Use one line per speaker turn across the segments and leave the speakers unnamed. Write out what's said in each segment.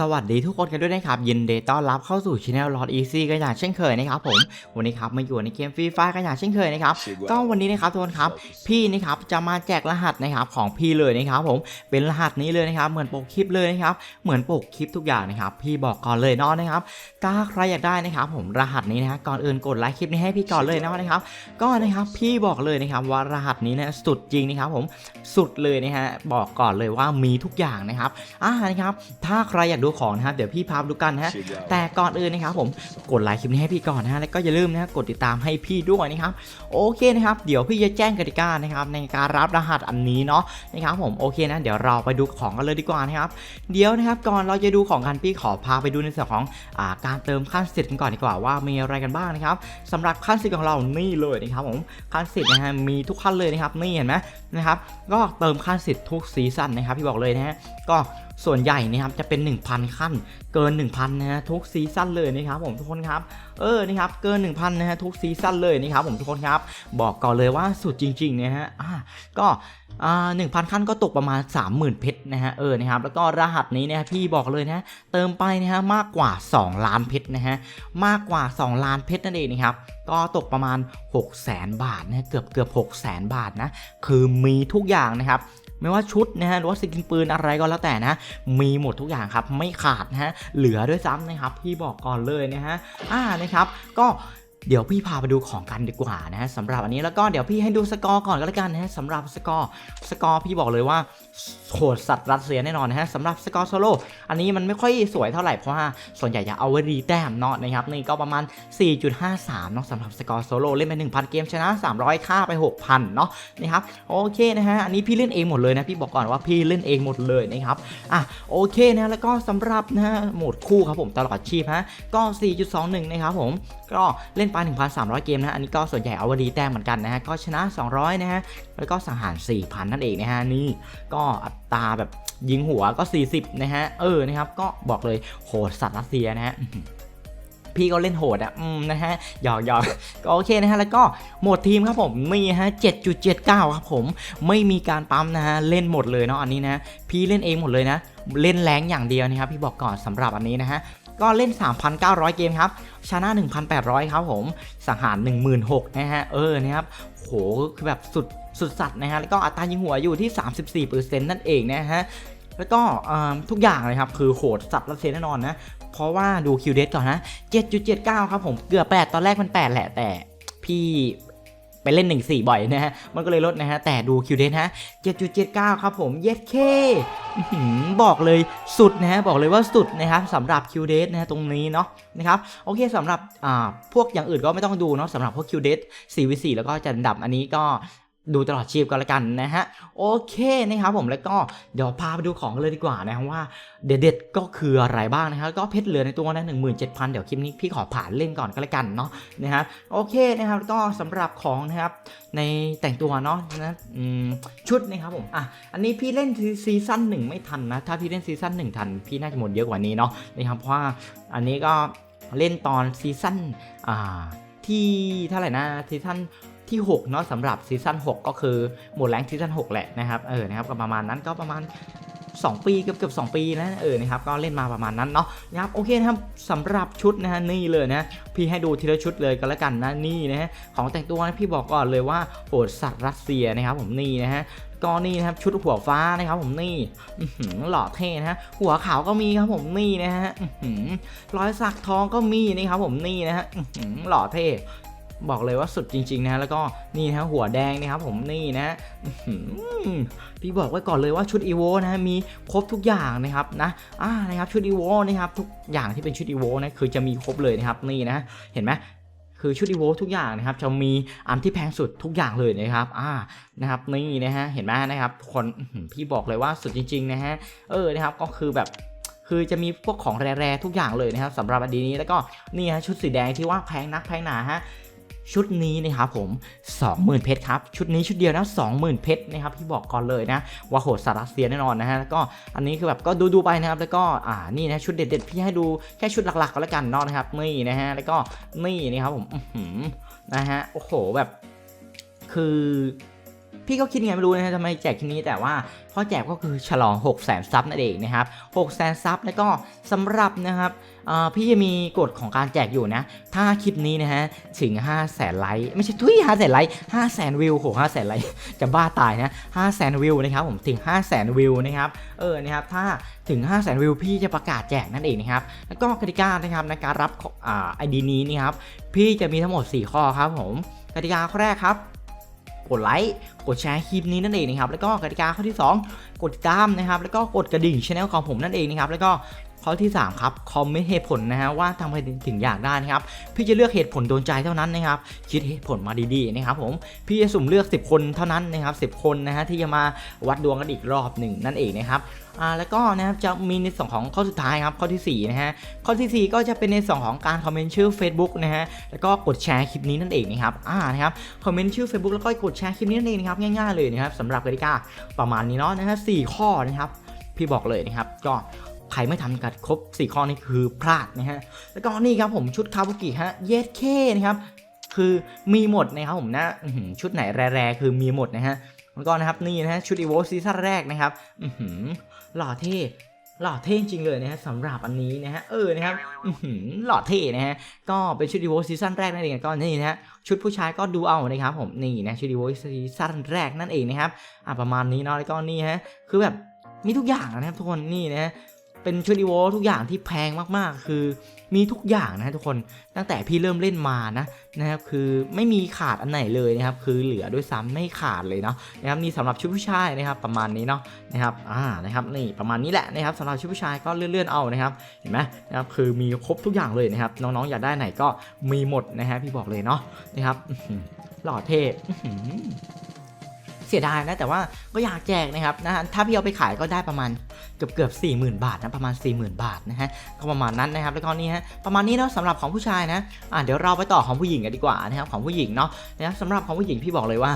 สวัสดีทุกคนกันด้วยนะครับ ยินดีต้อนรับเข้าสู่ช anel Lord Easy กันอย่างเช่นเคยนะครับผมวันนี้ครับมาอยู่ในเกมฟรีไฟกันอย่างเช่นเคยนะครับก็วันนี้นะครับทุกคนครับพี่นะครับจะมาแจกรหัสนะครับของพี่เลยนะครับผมเป็นรหัสนี้เลยนะครับเหมือนปกคลิปเลยนะครับเหมือนปกคลิปทุกอย่างนะครับพี่บอกก่อนเลยเนาะนะครับถ้าใครอยากได้นะครับผมรหัสนี้นะฮะก่อนอื่นกดไลค์คลิปนี้ให้พี่ก่อนเลยเนาะนะครับก็นะครับพี่บอกเลยนะครับว่ารหัสนี้นะสุดจริงนะครับผมสุดเลยนะฮะบอกก่อนเลยว่ามีทุกอย่างนะครับอ่านะครับถ้าใครอยากดูของนะครับเดี๋ยวพี่พาไปดูกันนะฮะแต่ก่อนอื่นนะครับผมกดไลค์คลิปนี้ให้พี่ก่อนนะฮะแล้วก็อย่าลืมนะกดติดตามให้พี่ด้วยนะครับโอเคนะครับเดี๋ยวพี่จะแจ้งกติกานะครับในการรับรหัสอันนี้เนาะนะครับผมโอเคนะเดี๋ยวเราไปดูของกันเลยดีกว่านะครับเดี๋ยวนะครับก่อนเราจะดูของกันพี่ขอพาไปดูในส่วนของอ่าการเติมขั้นสิทธิ์กันก่อนดีกว่าว่ามีอะไรกันบ้างนะครับสำหรับขั้นสิทธิ์ของเรานี่เลยนะครับผมขั้นสิทธิ์นะฮะมีทุกขั้นเลยนะครับนี่เห็นไหมนะครับก็เติมขั้นสิทธิ์ทุกซีซั่นนะครับพี่บอกเลยนะฮะก็ ส่วนใหญ่นะครับจะเป็น 1,000 ขั้น เกิน 1,000 นะฮะทุกซีซั่นเลยนะครับผมทุกคนครับเออนะครับเกิน 1,000 นะฮะทุกซีซั่นเลยนะครับผมทุกคนครับบอกก่อนเลยว่าสุดจริงๆนะฮะอ่าก็อ่าหนึ่งพันขั้นก็ตกประมาณ 30,000 เพชรนะฮะเออนะครับแล้วก็รหัสนี้เนี่ยพี่บอกเลยนะเติมไปนะฮะมากกว่า 2 ล้านเพชรนะฮะมากกว่า 2 ล้านเพชรนั่นเองนะครับก็ตกประมาณ 6 0 0 0 0 0 บาทนะเกือบเกือบ6 0 0 0 0บาทนะคือมีทุกอย่างนะครับ ไม่ว่าชุดนะฮะหรือว่าสกินปืนอะไรก็แล้วแต่นะ มีหมดทุกอย่างครับไม่ขาดนะฮะเหลือด้วยซ้ำนะครับพี่บอกก่อนเลยนะฮะอ่านะครับก็ เดี๋ยวพี่พาไปดูของกันดีกว่านะฮะสำหรับอันนี้แล้วก็เดี๋ยวพี่ให้ดูสกอร์ก่อนก็แล้วกันนะฮะสำหรับสกอร์สกอร์พี่บอกเลยว่าโหดสัตว์รัสเซียแน่นอนนะฮะสำหรับสกอร์โซโล่อันนี้มันไม่ค่อยสวยเท่าไหร่เพราะว่าส่วนใหญ่จะเอาไว้รีแต้มเนาะนะครับนี่ก็ประมาณ 4.53เนาะสำหรับสกอร์โซโล่เล่นไป 1,000 เกมชนะ 300 ค่าไป 6,000 เนาะนะครับโอเคนะฮะอันนี้พี่เล่นเองหมดเลยนะพี่บอกก่อนว่าพี่เล่นเองหมดเลยนะครับอะโอเคนะแล้วก็สำหรับนะฮะโหมดคู่ครับผมตลอดชีพฮะก็ 4.21 นะครับผมก็เล่นไป1,300 เกมนะอันนี้ก็ส่วนใหญ่เอาวดีแต้มเหมือนกันนะฮะก็ชนะ 200 นะฮะแล้วก็สังหาร 4,000 นั่นเองนะฮะนี่ก็อัตราแบบยิงหัวก็ 40 นะฮะเออนะครับก็บอกเลยโหดสัตว์รัสเซียนะฮะพี่ก็เล่นโหดอะ อืม นะฮะ หยอกหยอกก็โอเคนะฮะ แล้วก็โหมดทีมครับผม มีฮะ 7.79 ครับผม ไม่มีการปั๊มนะฮะ เล่นหมดเลยเนาะ อันนี้นะ พี่เล่นเองหมดเลยนะ เล่นแรงอย่างเดียวนะครับ พี่บอกก่อนสำหรับอันนี้นะฮะ ก็เล่น 3,900 เกมครับชนะ 1,800 ครับผมสังหาร 16,000นะฮะ เออนะครับโหคือแบบสุดสุดสัตว์นะฮะ แล้วก็อัตรายิงหัวอยู่ที่ 34%นั่นเองนะฮะ แล้วก็ทุกอย่างเลยครับ คือโหดสัตว์รัสเซียแน่นอนนะ เพราะว่าดูคิวเดสก่อนนะ 7.79 ครับผม เกือบ 8 ตอนแรกมัน 8 แหละ แต่พี่ ไปเล่น1 4บ่อยนะฮะ มันก็เลยลดนะฮะ แต่ดูคิวเดนฮะ7.79ครับผมเย็ดเคบอกเลยสุดนะฮะ บอกเลยว่าสุดนะครับสำหรับคิวเดสนะฮะตรงนี้เนาะนะครับ โอเคสำหรับอ่าพวกอย่างอื่นก็ไม่ต้องดูเนาะสำหรับพวกคิวเดส4 v 4แล้วก็จันดับอันนี้ก็ ดูตลอดชีพก็แล้วกันนะฮะ โอเคนะครับผมแล้วก็เดี๋ยวพาไปดูของกันเลยดีกว่านะครับว่าเด็ดๆก็คืออะไรบ้างนะครับก็เพชรเหลือในตัวนะหนึ่งหมื่นเจ็ดพันเดี๋ยวคลิปนี้พี่ขอผ่านเล่นก่อนก็แล้วกันเนาะนะครับโอเคนะครับก็สำหรับของนะครับในแต่งตัวเนาะนะชุดนะครับผมอะอันนี้พี่เล่นซีซั่นหนึ่งไม่ทันนะถ้าพี่เล่นซีซั่นหนึ่งทันพี่น่าจะหมดเยอะกว่านี้เนาะนะครับเพราะว่าอันนี้ก็เล่นตอนซีซั่นอ่าที่เท่าไหร่นะซีซั่น ที่ 6 เนาะสำหรับซีซั่น6 ก็คือหมดแรงซีซั่น6 แหละนะครับเออนะครับก็ประมาณนั้นก็ประมาณ 2 ปีเกือบเกือบ2ปีนะเออนะครับก็เล่นมาประมาณนั้นเนาะนะครับโอเคนะครับสำหรับชุดนะฮะนี่เลยนะพี่ให้ดูทีละชุดเลยก็แล้วกันนะนี่นะฮะของแต่งตัวนะพี่บอกก่อนเลยว่าโหดสัตว์รัสเซียนะครับผมนี่นะฮะก็นี่นะครับชุดหัวฟ้านะครับผมนี่หล่อเท่นะฮะหัวขาวก็มีครับผมนี่นะฮะหอรอยสักทองก็มีนะครับผมนี่นะฮะหล่อเท่ บอกเลยว่าสุดจริง ๆ นะแล้วก็นี่นะหัวแดงนะครับผมนี่นะพี่บอกไว้ก่อนเลยว่าชุดอีโวนะมีครบทุกอย่างนะครับนะอ่านะครับชุดอีโวนะครับทุกอย่างที่เป็นชุดอีโวนะคือจะมีครบเลยนะครับนี่นะเห็นไหมคือชุดอีโวทุกอย่างนะครับจะมีอันที่แพงสุดทุกอย่างเลยนะครับอ่านะครับนี่นะฮะเห็นไหมนะครับคนพี่บอกเลยว่าสุดจริง ๆ นะฮะเออนะครับก็คือแบบคือจะมีพวกของแร่ๆทุกอย่างเลยนะครับสำหรับอันนี้แล้วก็นี่ฮะชุดสีแดงที่ว่าแพงนักแพงหนาฮะ ชุดนี้นะครับผม 20,000 เพชรครับ ชุดนี้ชุดเดียวนะ 20,000 เพชรนะครับพี่บอกก่อนเลยนะว่าโหดสารัสเซียแน่นอนนะฮะแล้วก็อันนี้คือแบบก็ดูดูๆไปนะครับแล้วก็อ่านี่นะชุดเด็ดๆพี่ให้ดูแค่ชุดหลักๆก็แล้วกันนาะนะครับนี่นะฮะแล้วก็นี่นะครับผมนะฮะโอ้โหแบบ คือพี่ก็คิดไงไม่รู้นะฮะทำไมแจกคลิปนี้แต่ว่าข้อแจกก็คือฉลอง 6 0 0 0 0 0ซับนั่นเองนะครับ 6 0 0 0 0 0ซับแล้วก็สำหรับนะครับ พี่จะมีกฎของการแจกอยู่นะ ถ้าคลิปนี้นะฮะถึง 5 0 0แสนไลค์ไม่ใช่ทุย5 0 0แสนไลค์5 0 0แสนวิวโห5 0 0แสนไลค์จะบ้าตายนะ5 0 0แสนวิวนะครับผมถึง 5 0 0แสนวิวนะครับเออนะครับถ้าถึง 5 0 0แสนวิวพี่จะประกาศแจกนั่นเองนะครับแล้วก็กติกานะครับในการรับอ่าไอดีนี้นะครับพี่จะมีทั้งหมด 4 ข้อครับผมกติกาข้อแรกครับกดไลค์ กดแชร์คลิปนี้นั่นเองนะครับ แล้วก็กติกาข้อที่ 2 กดติดตามนะครับ แล้วก็กดกระดิ่งช anel ของผมนั่นเองนะครับ แล้วก็ ข้อที่ 3 ครับคอมเมนต์เหตุผลนะฮะว่าทำไมถึงอยากได้นะครับ พี่จะเลือกเหตุผลโดนใจเท่านั้นนะครับ คิดเหตุผลมาดีๆนะครับผมพี่จะสุ่มเลือก 10 คนเท่านั้นนะครับ10 คนนะฮะที่จะมาวัดดวงกันอีกรอบหนึ่งนั่นเองนะครับอ่าแล้วก็นะครับจะมีในส่วนของข้อสุดท้ายครับข้อทีสี่4นะฮะข้อทีสี่ 4 ก็จะเป็นในส่วนของการคอมเมนต์ชื่อ Facebook นะฮะแล้วก็กดแชร์คลิปนี้นั่นเองนะครับอ่านะครับคอมเมนต์ชื่อ Facebook แล้วก็กดแชร์คลิปนี้นั่นเองนะครับง่ายๆเลยนะครับสำหรับกติกาประมาณนี้เนาะนะฮะสข้อนะครับพี่บอกเลยนะครับก็ ใครไม่ทำกันครบ 4 ข้อนี้คือพลาดนะฮะ แล้วก็นี่ครับผมชุดคาบุกิฮะเยสเคนะครับ คือมีหมดนะครับผมนะชุดไหนแร่ๆคือมีหมดนะฮะแล้วก็นะครับนี่นะฮะชุดอีโวซีซั่นแรกนะครับอืหล่อเท่หล่อเท่จริงเลยนะฮะสำหรับอันนี้นะฮะเออนะครับอื้อหือหล่อเท่นะฮะก็เป็นชุดดีโวซีซั่นแรกนั่นเองก็นี่นะฮะชุดผู้ชายก็ดูเอานะครับผมนี่นะชุดดีโวซีซั่นแรกนั่นเองนะครับอะประมาณนี้เนาะแล้วก็นี่ฮะคือแบบมีทุกอย่างนะครับทุกคนนี่นะฮะ เป็นชุดดีโวทุกอย่างที่แพงมากๆ คือมีทุกอย่างนะฮะทุกคนตั้งแต่พี่เริ่มเล่นมานะนะครับคือไม่มีขาดอันไหนเลยนะครับคือเหลือด้วยซ้ำไม่ขาดเลยเนาะนะครับนี่สำหรับชุดผู้ชายนะครับประมาณนี้เนาะนะครับอ่านะครับนี่ประมาณนี้แหละนะครับสำหรับชุดผู้ชายก็เลื่อนๆเอานะครับเห็นไหมนะครับคือมีครบทุกอย่างเลยนะครับน้องๆอยากได้ไหนก็มีหมดนะฮะพี่บอกเลยเนาะนะครับหล่อเท่ เสียดายนะแต่ว่าก็อยากแจกนะครับนะฮะถ้าพี่เอาไปขายก็ได้ประมาณเกือบเกือบสี่หมื่นบาทนะประมาณ4 0,000 บาทนะฮะก็ประมาณนั้นนะครับแล้วก็นี่ฮะประมาณนี้เนาะสำหรับของผู้ชายนะอ่าเดี๋ยวเราไปต่อของผู้หญิงกันดีกว่านะครับของผู้หญิงเนาะนะครับสำหรับของผู้หญิงพี่บอกเลยว่า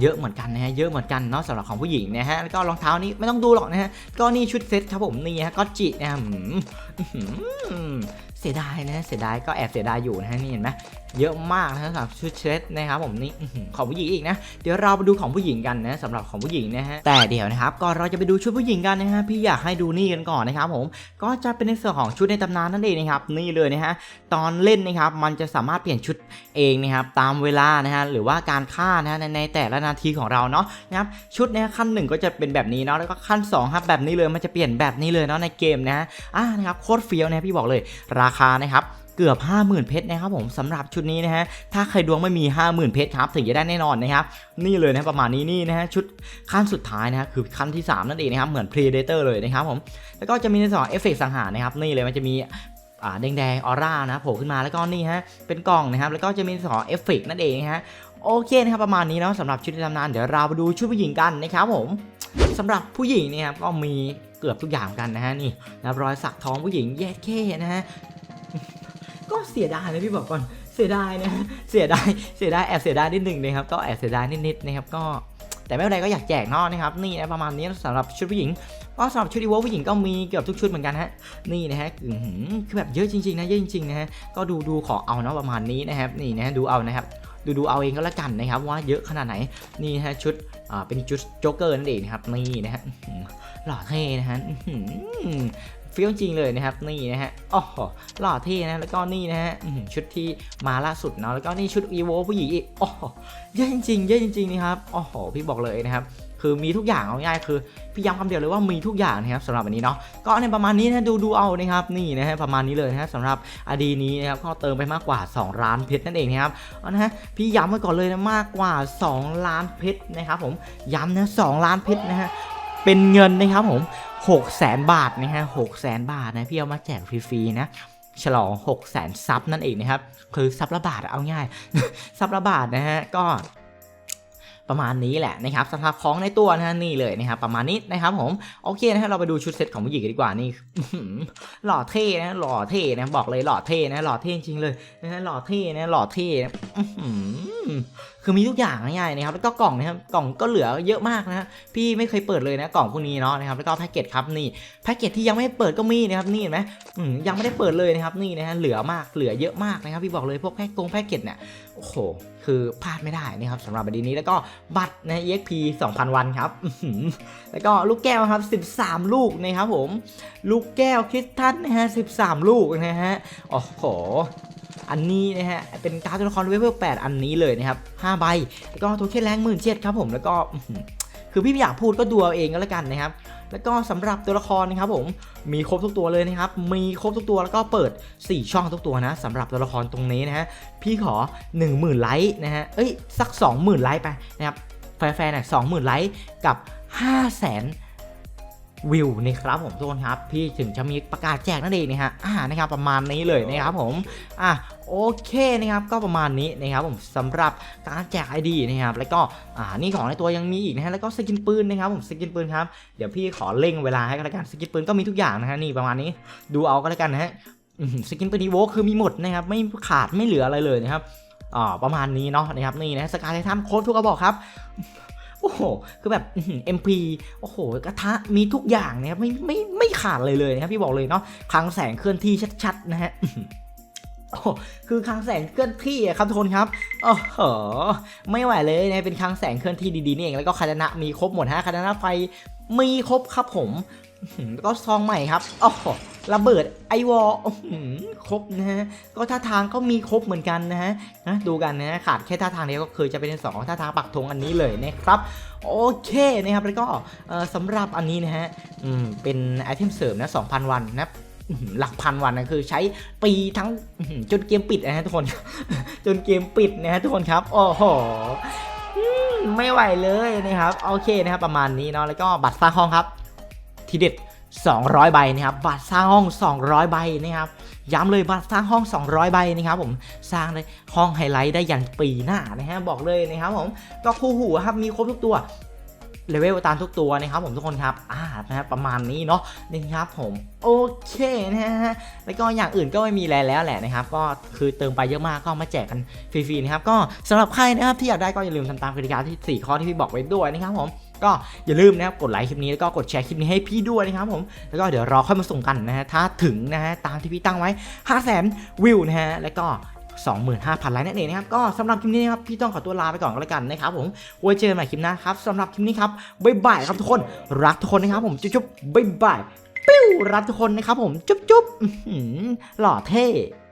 เยอะเหมือนกันนะฮะเยอะเหมือนกันเนาะสำหรับของผู้หญิงนะฮะแล้วก็รองเท้านี้ไม่ต้องดูหรอกนะฮะก็นี่ชุดเซ็ตครับผมนี่ฮะก็จินะฮะ เสียดายนะเสียดายก็แอบเสียดายอยู่นะฮะนี่เห็นไหมเยอะมากนะสำหรับชุดเซ็ตนะครับผมนี่ของผู้หญิงอีกนะเดี๋ยวเราไปดูของผู้หญิงกันนะสำหรับของผู้หญิงนะฮะแต่เดี๋ยวนะครับก่อนเราจะไปดูชุดผู้หญิงกันนะฮะพี่อยากให้ดูนี่กันก่อนนะครับผมก็จะเป็นในส่วนของชุดในตำนานนั่นเองนะครับนี่เลยนะฮะตอนเล่นนะครับมันจะสามารถเปลี่ยนชุดเองนะครับตามเวลานะฮะหรือว่าการฆ่านะฮะในแต่ละนาทีของเราเนาะนะครับชุดเนี้ยขั้นหนึ่งก็จะเป็นแบบนี้เนาะแล้วก็ขั้นสองครับแบบนี้เลยมันจะเปลี่ยนแบบนี้เลยเนาะในเกมนะฮะอ่านะครับโคตรเฟี้ยวนะพี่บอกเลยราคานะครับเกือบ 50,000 เพชรนะครับผมสำหรับชุดนี้นะฮะถ้าใครดวงไม่มี 50,000 เพชรครับถึงจะได้แน่นอนนะครับนี่เลยนะประมาณนี้นี่นะฮะชุดขั้นสุดท้ายนะฮะคือขั้นที่สามนั่นเองนะครับเหมือน Predator เลยนะครับผมแล้วก็จะมีในส่วนของเอฟเฟกต์สังหารนะครับนี่เลยมันจะมีอ่าแดงๆออร่านะโผล่ขึ้นมาแล้วก็นี่ฮะเป็นกล่องนะครับแล้วก็จะมีสองเอฟเฟกต์นั่นเองนะฮะโอเคนะครับประมาณนี้นะสำหรับชุดในตำนานเดี๋ยวเราไปดูชุดผู้หญิงกันนะครับผม สำหรับผู้หญิงเนี่ยครับก็มีเกือบทุกอย่างกันนะฮะนี่นะรอยสักท้องผู้หญิงแยกเคนะฮะก็เสียดายนะพี่บอกก่อนเสียดายนะเสียดายเสียดายแอบเสียดายนิดหนึ่งนะครับก็แอบเสียดายนิดๆนะครับก็แต่ไม่เป็นไรก็อยากแจกเนอกนะครับนี่นะประมาณนี้สำหรับชุดผู้หญิงก็สำหรับชุดอีโวผู้หญิงก็มีเกือบทุกชุดเหมือนกันฮะนี่นะฮะคือแบบเยอะจริงๆนะเยอะจริงๆนะฮะก็ดูดูขอเอาเนาะประมาณนี้นะครับนี่นะดูเอานะครับ ดูดูเอาเองก็แล้วกันนะครับว่าเยอะขนาดไหนนี่ฮะชุดอ่าเป็นชุดโจ๊กเกอร์นั่นเองนะครับนี่นะฮะหล่อเท่นะฮะเฟี้ยวจริงเลยนะครับนี่นะฮะโอ้โหล่อเท่นะแล้วก็นี่นะฮะชุดที่มาล่าสุดเนาะแล้วก็นี่ชุดอีโวผู้หญิงอีกโอ้เยอะจริงๆเยอะจริงๆนะครับโอ้โหพี่บอกเลยนะครับ คือมีทุกอย่างเอาง่ายคือพี่ย้ำคำเดียวเลยว่ามีทุกอย่างนะครับสำหรับวันนี้เนาะก็ในประมาณนี้นะดูดูเอานะครับนี่นะฮะประมาณนี้เลยนะฮะสำหรับอดีนี้นะครับก็เติมไปมากกว่า 2 ล้านเพชรนั่นเองนะครับเอานะฮะพี่ย้ำไว้ก่อนเลยนะมากกว่า 2 ล้านเพชรนะครับผมย้ำนะ2ล้านเพชรนะฮะเป็นเงินนะครับผม6 0แสนบาทนะฮะ6แสนบาทนะพี่เอามาแจกฟรีๆนะฉลอง6แสนซับนั่นเองนะครับ คือซับละบาทเอาง่าย ซับละบาทนะฮะ ก็ ประมาณนี้แหละนะครับสำหรับของในตัวนะนี่เลยนะครับประมาณนี้นะครับผมโอเคนะฮะเราไปดูชุดเซ็ตของผู้หญิงกันดีกว่านี่หล่อเท่นะหล่อเท่นะบอกเลยหล่อเท่นะหล่อเท่จริงเลยนะหล่อเท่นะหล่อเท่นะ คือมีทุกอย่างง่ายๆนะครับแล้วก็กล่องนะครับกล่องก็เหลือเยอะมากนะพี่ไม่เคยเปิดเลยนะกล่องพวกนี้เนาะนะครับแล้วก็แพ็กเกจครับนี่แพ็กเกจที่ยังไม่ได้เปิดก็มีนะครับนี่เห็นไหมอืมยังไม่ได้เปิดเลยนะครับนี่นะฮะเหลือมากเหลือเยอะมากนะครับพี่บอกเลยพวกแพ็กกงแพ็กเกจเนี่ยโอ้โหคือพลาดไม่ได้นะครับสำหรับบัดนี้แล้วก็บัตรนะ EXP 2,000 วันครับแล้วก็ลูกแก้วครับ 13 ลูกนะครับผมลูกแก้วคริสตัลนะฮะ13 ลูกนะฮะโอ้โหอันนี้นะฮะเป็นการ์ดตัวละครเวเวล8อันนี้เลยนะครับ5 ใบ แล้วก็โทเค็นแรงหมื่นเจ็ดครับผมแล้วก็คือพี่ไม่อยากพูดก็ดูเอาเองก็แล้วกันนะครับ แล้วก็สำหรับตัวละครนะครับผมมีครบทุกตัวเลยนะครับ มีครบทุกตัวแล้วก็เปิด 4 ช่องทุกตัวนะสำหรับตัวละครตรงนี้นะฮะพี่ขอ 10,000ไลค์นะฮะเอ้ยสัก 20,000ไลค์ไปนะครับแฟนๆเนี่ย20,000ไลค์กับ 500,000วิวนะครับผมทุกคนครับพี่ถึงจะมีประกาศแจกนั่นเองนะฮะอ่านะครับประมาณนี้เลยนะครับผมอะ โอเคนะครับก็ประมาณนี้นะครับผมสำหรับการแจก ID นะครับแล้วก็อ่านี่ของในตัวยังมีอีกนะฮะแล้วก็สกินปืนนะครับผมสกินปืนครับเดี๋ยวพี่ขอเร่งเวลาให้ก็แล้วกันสกินปืนก็มีทุกอย่างนะฮะนี่ประมาณนี้ดูเอาก็แล้วกันนะฮะสกินปืนอีโวคือมีหมดนะครับไม่ขาดไม่เหลืออะไรเลยนะครับอ่าประมาณนี้เนาะนะครับนี่นะสกายไททันโค้ดทุกกระบอกครับโอ้โห คือแบบอื้อหือ MP โอ้โห กระทะมีทุกอย่างนะครับ ไม่ไม่ไม่ขาดเลยเลยนะครับ พี่บอกเลยเนาะคลังแสงเคลื่อนที่ชัดๆ นะฮะ โอ้คือคลังแสงเคลื่อนที่ครับทุกคนครับโอ้โหไม่ไหวเลยนะเป็นคลังแสงเคลื่อนที่ดีๆนี่เองแล้วก็คาตานะมีครบหมดฮะคาตานะไฟมีครบครับผมแล้วก็ซองใหม่ครับโอ้โหระเบิดไอวอลครบนะฮะก็ท่าทางก็มีครบเหมือนกันนะฮะนะดูกันนะฮะขาดแค่ท่าทางเดียวก็คือจะเป็นสองท่าทางปักธงอันนี้เลยนะครับโอเคนะครับแล้วก็สำหรับอันนี้นะฮะเป็นไอเทมเสริมนะ2,000 วันนะ หลักพันวันนะคือใช้ปีทั้งจนเกมปิดนะฮะทุกคน จนเกมปิดนะฮะทุกคนครับ โอ้โหไม่ไหวเลยนะครับ โอเคนะครับ ประมาณนี้เนาะแล้วก็บัตรสร้างห้องครับ ทีเด็ด 200 ใบนะครับ บัตรสร้างห้อง 200 ใบนะครับย้ำเลยบัตรสร้างห้อง 200 ใบนะครับผมสร้างได้ห้องไฮไลท์ได้ยันปีหน้านะฮะบอกเลยนะครับผมก็คู่หูครับมีครบทุกตัว เลเวลตามทุกตัวนะครับผมทุกคนครับอ่านะครับประมาณนี้เนาะนะครับผมโอเคนะฮะแล้วก็อย่างอื่นก็ไม่มีอะไรแล้วแหละนะครับ ก็คือเติมไปเยอะมากก็มาแจกกันฟรีๆนะครับก็สำหรับใครนะครับที่อยากได้ก็อย่าลืมทำตามกติกาที่ 4 ข้อที่พี่บอกไว้ด้วยนะครับผมก็อย่าลืมนะครับกดไลค์คลิปนี้แล้วก็กดแชร์คลิปนี้ให้พี่ด้วยนะครับผมแล้วก็เดี๋ยวรอค่อยมาส่งกันนะฮะถ้าถึงนะฮะตามที่พี่ตั้งไว้ 5 0 0 0 0 0วิวนะฮะแล้วก็ 25,000ไลค์นั่นเองนะครับก็สำหรับคลิปนี้นะครับพี่ต้องขอตัวลาไปก่อนก็แล้วกันนะครับผมไว้เจอกันใหม่คลิปหน้าครับสำหรับคลิปนี้ครับบ๊ายบายครับทุกคนรักทุกคนนะครับผมจุ๊บๆบ๊ายบายปิ้วรักทุกคนนะครับผมจุ๊บๆหล่อเท่